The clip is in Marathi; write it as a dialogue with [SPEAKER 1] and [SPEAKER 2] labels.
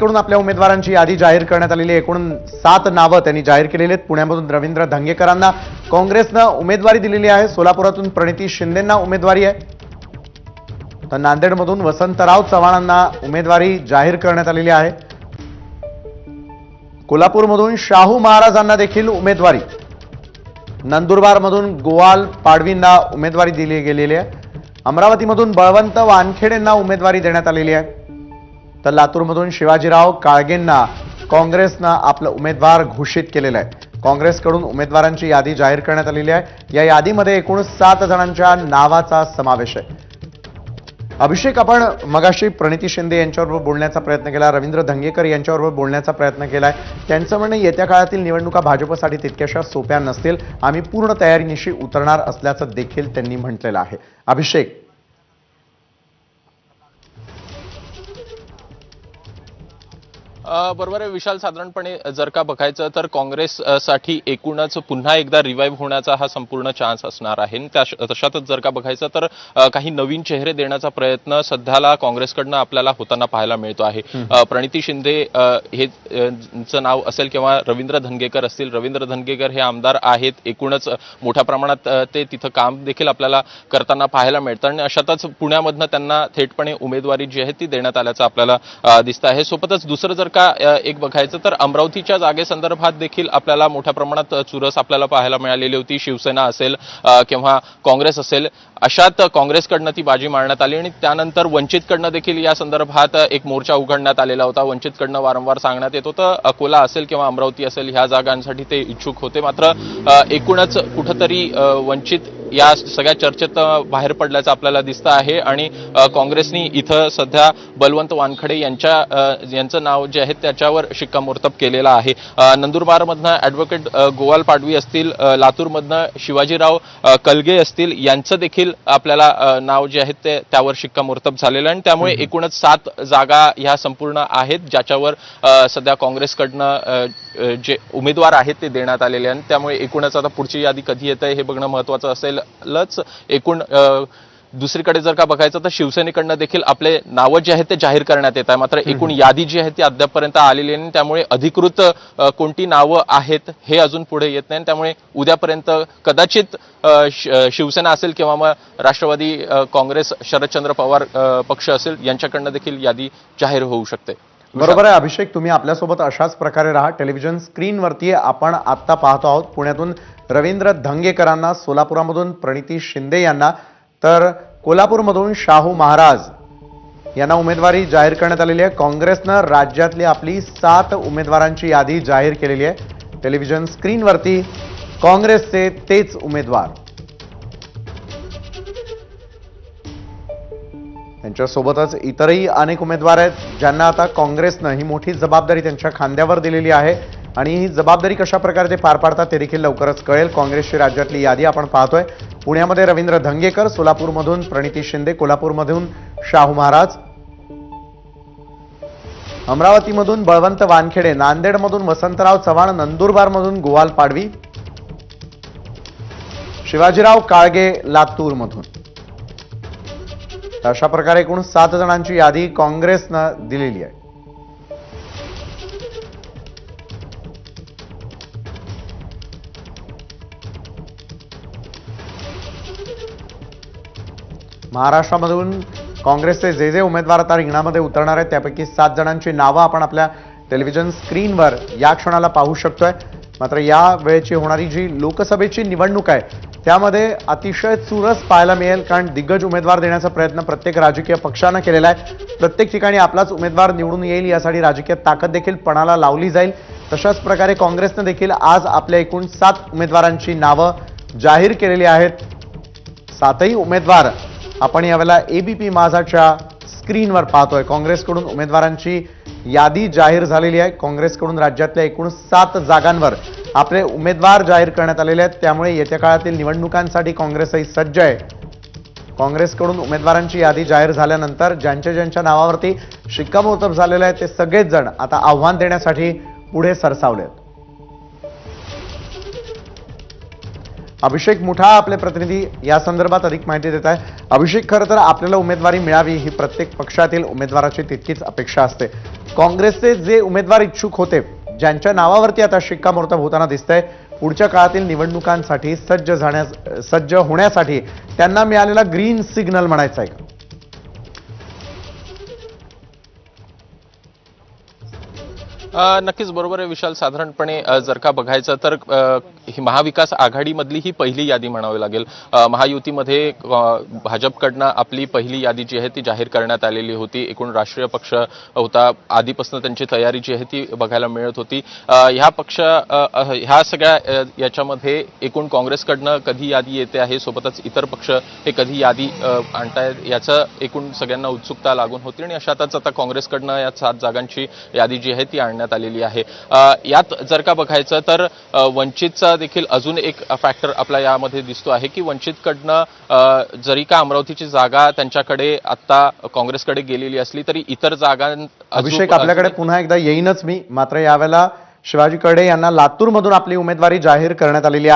[SPEAKER 1] कडून आपल्या उमेदवारांची यादी जाहीर करण्यात आलेली एकूण सात नावं त्यांनी जाहीर केलेली आहेत. पुण्यामधून रवींद्र धंगेकरांना काँग्रेसनं उमेदवारी दिलेली आहे. सोलापुरातून प्रणिती शिंदेंना उमेदवारी आहे. तर नांदेडमधून वसंतराव चव्हाणांना उमेदवारी जाहीर करण्यात आलेली आहे. कोल्हापूरमधून शाहू महाराजांना देखील उमेदवारी. नंदुरबारमधून गोवाल पाडवींना उमेदवारी दिली गेलेली आहे. अमरावतीमधून बळवंत वानखेडेंना उमेदवारी देण्यात आलेली आहे. तर लातूरमधून शिवाजीराव काळगेंना काँग्रेसनं आपलं उमेदवार घोषित केलेलं आहे. काँग्रेसकडून उमेदवारांची यादी जाहीर करण्यात आलेली आहे. या यादीमध्ये एकूण सात जणांच्या नावाचा समावेश आहे. अभिषेक आपण मगाशी प्रणिती शिंदे यांच्याबरोबर बोलण्याचा प्रयत्न केला रवींद्र धंगेकर यांच्याबरोबर बोलण्याचा प्रयत्न केलाय. त्यांचं म्हणणं येत्या काळातील निवडणुका भाजपसाठी तितक्याशा सोप्या नसतील. आम्ही पूर्ण तयारीनिशी उतरणार असल्याचं देखील त्यांनी म्हटलेलं आहे. अभिषेक
[SPEAKER 2] बरोबर आहे. विशाल साधारणपणे जर का बघायचं तर काँग्रेस अ, साठी एकूणच पुन्हा एकदा रिवाईव्ह होण्याचा हा संपूर्ण चान्स असणार आहे. तशातच जर का बघायचं तर काही नवीन चेहरे देण्याचा प्रयत्न सध्याला काँग्रेसकडनं आपल्याला होताना पाहायला मिळतो आहे. प्रणिती शिंदे हे नाव असेल किंवा रवींद्र धनगेकर असतील रवींद्र धनगेकर हे आमदार आहेत. एकूणच मोठ्या प्रमाणात ते तिथं काम देखील आपल्याला करताना पाहायला मिळतं. आणि अशातच पुण्यामधनं त्यांना थेटपणे उमेदवारी जी आहे ती देण्यात आल्याचं आपल्याला दिसतं आहे. सोबतच दुसरं जर का एक बघायचं तर अमरावतीच्या जागेसंदर्भात देखील आपल्याला मोठ्या प्रमाणात चुरस आपल्याला पाहायला मिळालेली होती. शिवसेना असेल किंवा काँग्रेस असेल अशात काँग्रेसकडनं ती बाजी मारण्यात आली आणि त्यानंतर वंचितकडनं देखील या संदर्भात एक मोर्चा उघडण्यात आलेला होता. वंचितकडनं वारंवार सांगण्यात येत होतं अकोला असेल किंवा अमरावती असेल ह्या जागांसाठी ते इच्छुक होते. मात्र एकूणच कुठंतरी वंचित या सगळ्या चर्चेत बाहेर पडल्याचं आपल्याला दिसतं आहे. आणि काँग्रेसनी इथं सध्या बलवंत वानखडे यांच्या यांचं नाव जे आहे त्याच्यावर शिक्कामोर्तब केलेलं आहे. नंदुरबारमधनं ॲडव्होकेट गोवाल पाडवी असतील लातूरमधनं शिवाजीराव कलगे असतील यांचं देखील आपल्याला नाव जे आहे ते त्यावर शिक्कामोर्तब झालेलं आणि त्यामुळे एकूणच सात जागा ह्या संपूर्ण आहेत ज्याच्यावर सध्या काँग्रेसकडनं जे उमेदवार आहेत ते देण्यात आलेले आहेत. त्यामुळे एकूणच आता पुढची यादी कधी येत आहे हे बघणं महत्वाचं असेलच एकूण दुसरीकडे जर का बघायचं तर शिवसेनेकडनं देखील आपले नावं जे आहेत ते जाहीर करण्यात येत आहे. मात्र एकूण यादी जी आहे ती अद्यापपर्यंत आलेली नाही. त्यामुळे अधिकृत कोणती नावं आहेत हे अजून पुढे येत नाही. त्यामुळे उद्यापर्यंत कदाचित शिवसेना असेल किंवा मग राष्ट्रवादी काँग्रेस शरदचंद्र पवार पक्ष असेल यांच्याकडनं देखील यादी जाहीर होऊ शकते.
[SPEAKER 1] बरोबर आहे अभिषेक तुम्ही आपल्यासोबत अशाच प्रकारे राहा. टेलिव्हिजन स्क्रीनवरती आपण आत्ता पाहतो आहोत पुण्यातून रवींद्र धंगेकरांना सोलापुरामधून प्रणिती शिंदे यांना. तर कोल्हापूरमधून शाहू महाराज यांना उमेदवारी जाहीर करण्यात आलेली आहे. काँग्रेसनं राज्यातली आपली सात उमेदवारांची यादी जाहीर केलेली आहे. टेलिव्हिजन स्क्रीनवरती काँग्रेसचे तेच उमेदवार. त्यांच्यासोबतच इतरही अनेक उमेदवार आहेत ज्यांना आता काँग्रेसनं ही मोठी जबाबदारी त्यांच्या खांद्यावर दिलेली आहे. आणि ही जबाबदारी कशा प्रकारे ते पार पाडतात ते देखील लवकरच कळेल. काँग्रेसची राज्यातली यादी आपण पाहतोय. पुण्यामध्ये रवींद्र धंगेकर सोलापूरमधून प्रणिती शिंदे कोल्हापूरमधून शाहू महाराज. अमरावतीमधून बळवंत वानखेडे नांदेडमधून वसंतराव चव्हाण नंदुरबारमधून गोवाल पाडवी. शिवाजीराव काळगे लातूरमधून. अशा प्रकारे एकूण सात जणांची यादी काँग्रेसनं दिलेली आहे. महाराष्ट्रामधून काँग्रेसचे जे जे उमेदवार आता रिंगणामध्ये उतरणार आहेत त्यापैकी सात जणांची नावं आपण आपल्या टेलिव्हिजन स्क्रीनवर या क्षणाला पाहू शकतोय. मात्र या वेळेची होणारी जी लोकसभेची निवडणूक आहे त्यामध्ये अतिशय चुरस पाहायला मिळेल कारण दिग्गज उमेदवार देण्याचा प्रयत्न प्रत्येक राजकीय पक्षानं केलेला आहे. प्रत्येक ठिकाणी आपलाच उमेदवार निवडून येईल यासाठी राजकीय ताकद देखील पणाला लावली जाईल. तशाच प्रकारे काँग्रेसनं देखील आज आपल्या एकूण सात उमेदवारांची नावं जाहीर केलेली आहेत. सातही उमेदवार आपण यावेळेला एबीपी माझाच्या स्क्रीनवर पाहतोय. काँग्रेसकडून उमेदवारांची यादी जाहीर झालेली आहे. काँग्रेसकडून राज्यातल्या एकूण सात जागांवर आपले उमेदवार जाहीर करण्यात आलेले आहेत. त्यामुळे येत्या काळातील निवडणुकांसाठी काँग्रेसही सज्ज आहे. काँग्रेसकडून उमेदवारांची यादी जाहीर झाल्यानंतर ज्यांच्या ज्यांच्या नावावरती शिक्कामोर्तब झालेलं आहे ते सगळेच जण आता आव्हान देण्यासाठी पुढे सरसावले आहेत. अभिषेक मुठा आपले प्रतिनिधी या संदर्भात अधिक माहिती देत आहे. अभिषेक खरं तर आपल्याला उमेदवारी मिळावी ही प्रत्येक पक्षातील उमेदवाराची तितकीच अपेक्षा असते. काँग्रेसचे जे उमेदवार इच्छुक होते ज्यांच्या नावावरती आता शिक्कामोर्तब होताना दिसतंय पुढच्या काळातील निवडणुकांसाठी सज्ज झाण्यास सज्ज होण्यासाठी त्यांना मिळालेला ग्रीन सिग्नल म्हणायचा आहे
[SPEAKER 2] नक्कीच बरोबर आहे विशाल. साधारणपणे जर का बघायचं तर ही महाविकास आघाडीमधली ही पहिली यादी म्हणावी लागेल. महायुतीमध्ये भाजपकडनं आपली पहिली यादी जी आहे ती जाहीर करण्यात आलेली होती. एकूण राष्ट्रीय पक्ष होता. आधीपासून त्यांची तयारी जी आहे ती बघायला मिळत होती. ह्या पक्ष ह्या सगळ्या याच्यामध्ये एकूण काँग्रेसकडनं कधी यादी येते आहे सोबतच इतर पक्ष हे कधी यादी आणतायत याचं एकूण सगळ्यांना उत्सुकता लागून होती. आणि अशातच आता काँग्रेसकडनं या सात जागांची यादी जी आहे ती आणण्यात आलेली आहे. यात जर का बघायचं तर वंचितचा देखील अजून एक फॅक्टर आपल्या यामध्ये दिसतो आहे की वंचितकडनं जरी का अमरावतीची जागा त्यांच्याकडे आता काँग्रेसकडे गेलेली असली तरी इतर जागां
[SPEAKER 1] अभिषेक आपल्याकडे पुन्हा एकदा येईनच मी. मात्र यावेळेला शिवाजी कर्डे यांना लातूरमधून आपली उमेदवारी जाहीर करण्यात आलेली आहे.